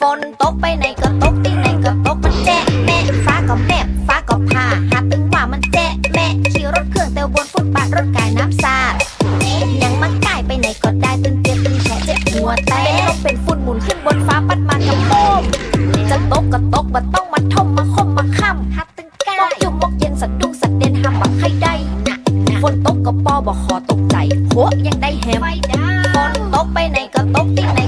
ฝนตกไปไหนก็ตกที่ไหนก็ตกมันแจ๊ะแม่ฟ้าก็แม่ฟ้าก็ผ่าหาตึงว่ามันแจ๊ะแม่ขี่รถเครื่องแต่บนฟุตบาทรถกายน้ำสาดยังมักกายไปไหนก็ได้ตึงเตียตึงแฉะเจ็บหัวแตกเป็นลมเป็นฝุ่นหมุนขึ้นบนฟ้าปัดมากับโป้มจะตกก็ตกบ่ต้องมาทมมาคมมาค่ำฮัดตึงกายมกยุ่มมกเย็นสะดุ้งสะเด็นห้ามบักให้ได้นะฝนตกก็ปอบ่ขอตกใจหัวยังได้แฮมฝนตกไปไหนก็ตกที่ไหน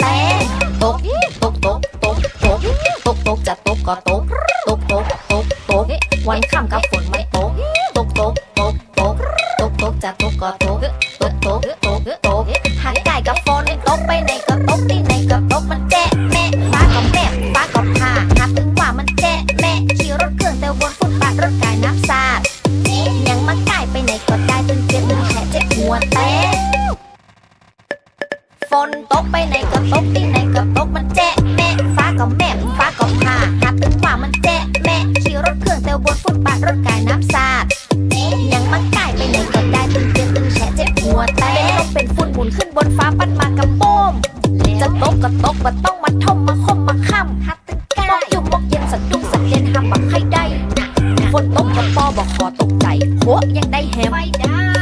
แตกตกตกตกตกตกตกตกจะตกก็ตกตกตกตกตกวันค่ำกับฝนไม่ตกตกตกตกตกตกตกจะตกก็ตก นตกไปไหนก็ตกที่ไหนก็ตกมันแจ๊ะแม่ฟ้าก็แม่ฟ้าก็ผ่าหาตึงว่ามันแจ๊ะแม่ขี่รถเครื่องแต่บนฟุตบาทรถกายน้ำสาดยังมันกายไปไหนก็ได้ตึงเจ็บตึงแฉะเจ็บหัวแตกเป็นลมเป็นฝุ่นหมุนขึ้นบนฟ้าปัดมากับโป้มจะตกก็ตกบ่ต้องมาท่มมาคมมาค่ำฮัดตึงกายมกยุ่มมกเย็นสะดุ้งสะเด็นห้ามบักให้ได้ฝนตกก็ปอบ่ขอตกใจหัวยังได้แฮม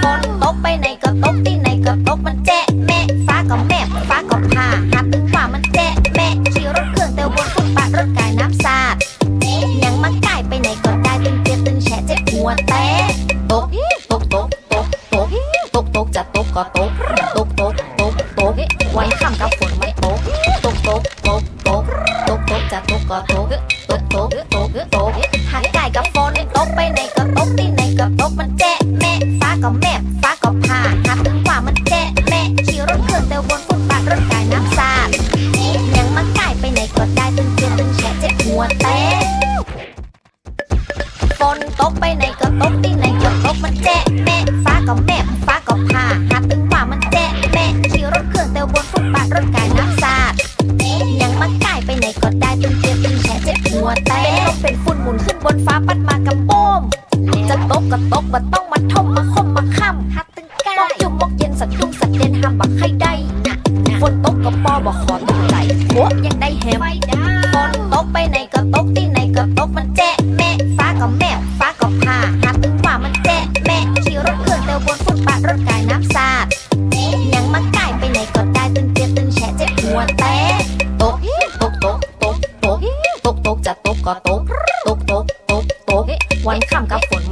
ฝนตกไปไหนก็ตกที่ ซาดยังมักไก่ไปไหนก็ได้ตึงเตียตึงแฉะเจ็บหัวแตะตกตกตกตกตกตกตกจะตกก็ตกตกตกตกตกไว้ข้ามกับฝนไม่ตกตกตกตกตกตกจะตกก็ตก กไปไหนก็ตกที่ไหนก็ตกมันแจ๊ะแม่ฟ้าก็แม่ฟ้าก็ผ่าหาตึงว่ามันแจ๊ะแม่ขี่รถเครื่องแต่บนฟุตบาทรถกายน้ำสาดยังมันกายไปไหนก็ได้ตึงเจ็บตึงแฉะเจ็บหัวแตกเป็นลมเป็นฝุ่นหมุนขึ้นบนฟ้าปัดมากับโป้มจะตกก็ตกบ่ต้องมาทมมาคมมาค่ำฮัดตึงกายมกยุ่มมกเย็นสะดุ้งสะเด็นห้ามบักให้ได้นะฝนตกก็ปอบ่ขอตกใจหัวยังได้แฮมฝนตกไปไหน ตกตกจะตกก็ตกตกตกตกตกวันข้ามกับฝน